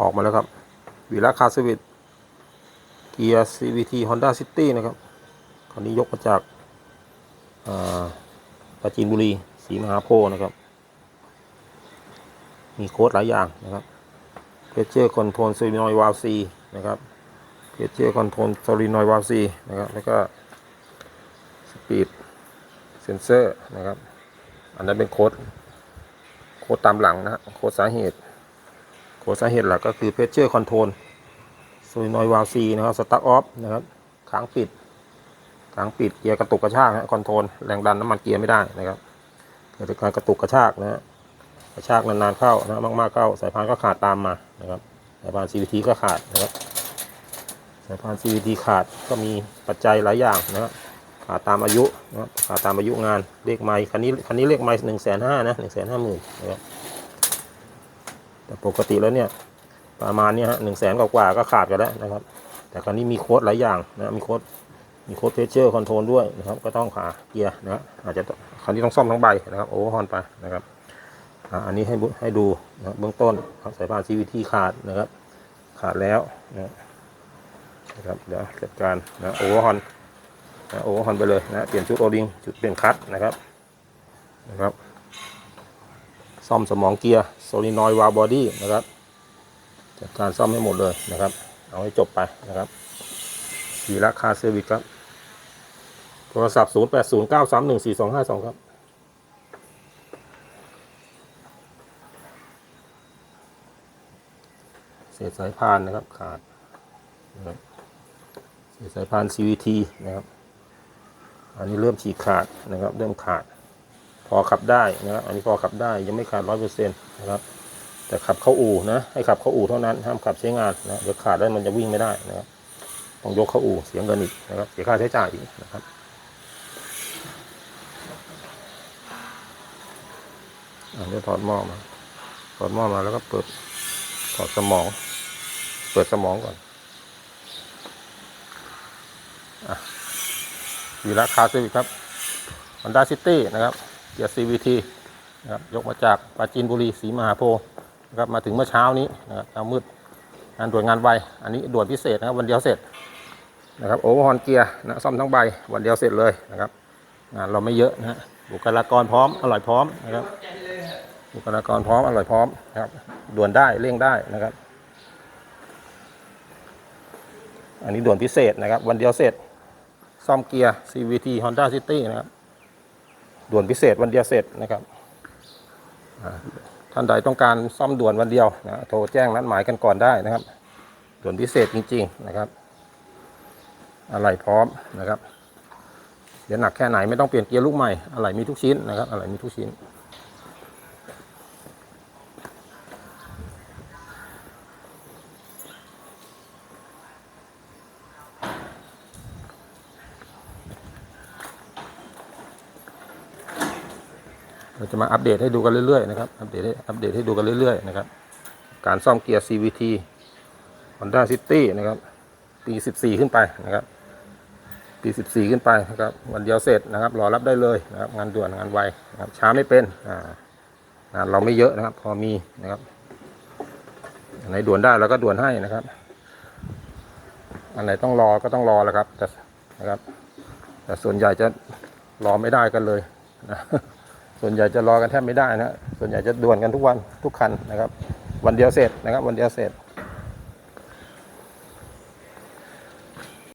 ออกมาแล้วครับวีล่าคาสวิตเกียร์ CVT Honda City นะครับคันนี้ยกมาจากปราจีนบุรีศรีมหาโพธิ์นะครับ มีโค้ดหลายอย่างนะครับเพเจอร์คอนโทรลโซลินอยวาลซีนะครับเพเจอร์คอนโทรลโซลินอยวาลซีนะครับแล้วก็สปีดเซนเซอร์นะครับ อันนั้นเป็นโค้ดโค้ดตามหลังนะโค้ดสาเหตุ โค้ดสาเหตุหลักก็คือเพเจอร์คอนโทรลโซลินอยวาลซีนะครับสตาร์ทออฟนะครับค้างปิดค้างปิดเกียร์กระตุกกระชากนะคอนโทรลแรงดันน้ำมันเกียร์ไม่ได้นะครับเกิดจากการกระตุกกระชากนะฮะกระชากนานๆเข้านะมากๆเข้า สายพานก็ขาดตามมานะครับสายพาน CVT ก็ขาดนะครับสายพาน CVT ขาดก็มีปัจจัยหลายอย่างนะครับขาดตามอายุนะครับขาดตามอายุงานเลขไม้คันนี้คันนี้เลขไม้หนึ่งแสนห้านะหนึ่งแสนห้าหมื่นนะครับ แต่ปกติแล้วเนี่ยประมาณนี้ฮะหนึ่งแสนกว่าก็ขาดกันแล้วนะครับ แต่คันนี้มีโค้ดหลายอย่างนะมีโค้ดมีโค้ดเพเชอร์คอนโทรลด้วยนะครับ ก็ต้องขาเกียร์นะอาจจะคันนี้ต้องซ่อมทั้งใบนะครับโอเวอร์ฮอนไปนะครับอะอันนี้ให้บุให้ดูนะเบื้องต้นสายพาน CVT ขาดนะครับ ขาดแล้วนะนะครับเดี๋ยวจัดการนะโอเวอร์ฮอนนะโอเวอร์ฮอนไปเลยนะเปลี่ยนชุดโอลิงจุดเปลี่ยนคัตนะครับนะครับ ซ่อมสมองเกียร์โซลินอยวาลบอดี้นะครับจัดการซ่อมให้หมดเลยนะครับ เอาให้จบไปนะครับวีระคาเซอร์วิสครับ โทรศัพท์ 0 8 0 9 3 1 4 2 5 2 ครับเศษสายพานนะครับขาดเศษสายพาน CVT นะครับ อันนี้เริ่มฉีกขาดนะครับ เริ่มขาด พอขับได้นะครับ อันนี้พอขับได้ยังไม่ขาดร้อยเปอร์เซ็นต์นะครับ แต่ขับเข้าอู่นะให้ขับเข้าอู่เท่านั้นห้ามขับใช้งานนะเดี๋ยวขาดแล้วมันจะวิ่งไม่ได้นะครับต้องยกเข้าอู่เสียเงินอีกนะครับเสียค่าใช้จ่ายอีกนะครับอะเดี๋ยวถอดหม้อมาถอดหม้อมาแล้วก็เปิดถอดสมอง เปิดสมองก่อนอะวีระคาร์ซอร์วิครับ Honda City นะครับ เกียร์ CVT นะครับยกมาจากปราจีนบุรีศรีมหาโพธิ์นะครับมาถึงเมื่อเช้านี้นะครับเช้ามืดงานด่วนงานไวอันนี้ด่วนพิเศษนะครับวันเดียวเสร็จนะครับโอเวอร์ฮอนเกียร์นะซ่อมทั้งใบวันเดียวเสร็จเลยนะครับงานเราไม่เยอะนะฮะบุคลากรพร้อมอร่อยพร้อมนะครับบุคลากรพร้อมอร่อยพร้อมนะครับด่วนได้เร่งได้นะครับ อันนี้ด่วนพิเศษนะครับ วันเดียวเสร็จซ่อมเกียร์ CVT Honda City นะครับ ด่วนพิเศษวันเดียวเสร็จนะครับท่านใดต้องการซ่อมด่วนวันเดียวนะโทรแจ้งนัดหมายกันก่อนได้นะครับ ด่วนพิเศษจริง ๆนะครับ อะไรพร้อมนะครับเดี๋ยวหนักแค่ไหนไม่ต้องเปลี่ยนเกียร์ลูกใหม่อะไรมีทุกชิ้นนะครับอะไรมีทุกชิ้น เราจะมาอัปเดตให้ดูกันเรื่อยๆนะครับอัปเดตให้อัปเดตให้ดูกันเรื่อยๆนะครับ การซ่อมเกียร์ CVT Honda City นะครับ ปี 14 ขึ้นไปนะครับ ปี 14 ขึ้นไปนะครับ วันเดียวเสร็จนะครับ รอรับได้เลยนะครับ งานด่วนงานไวนะครับ ช้าไม่เป็นอ่างานเราไม่เยอะนะครับ พอมีนะครับอันไหนด่วนได้เราก็ด่วนให้นะครับ อันไหนต้องรอก็ต้องรอแล้วครับแต่นะครับ แต่ส่วนใหญ่จะรอไม่ได้กันเลยนะ ส่วนใหญ่จะรอกันแทบไม่ได้นะส่วนใหญ่จะด่วนกันทุกวันทุกคันนะครับ วันเดียวเสร็จนะครับ วันเดียวเสร็จ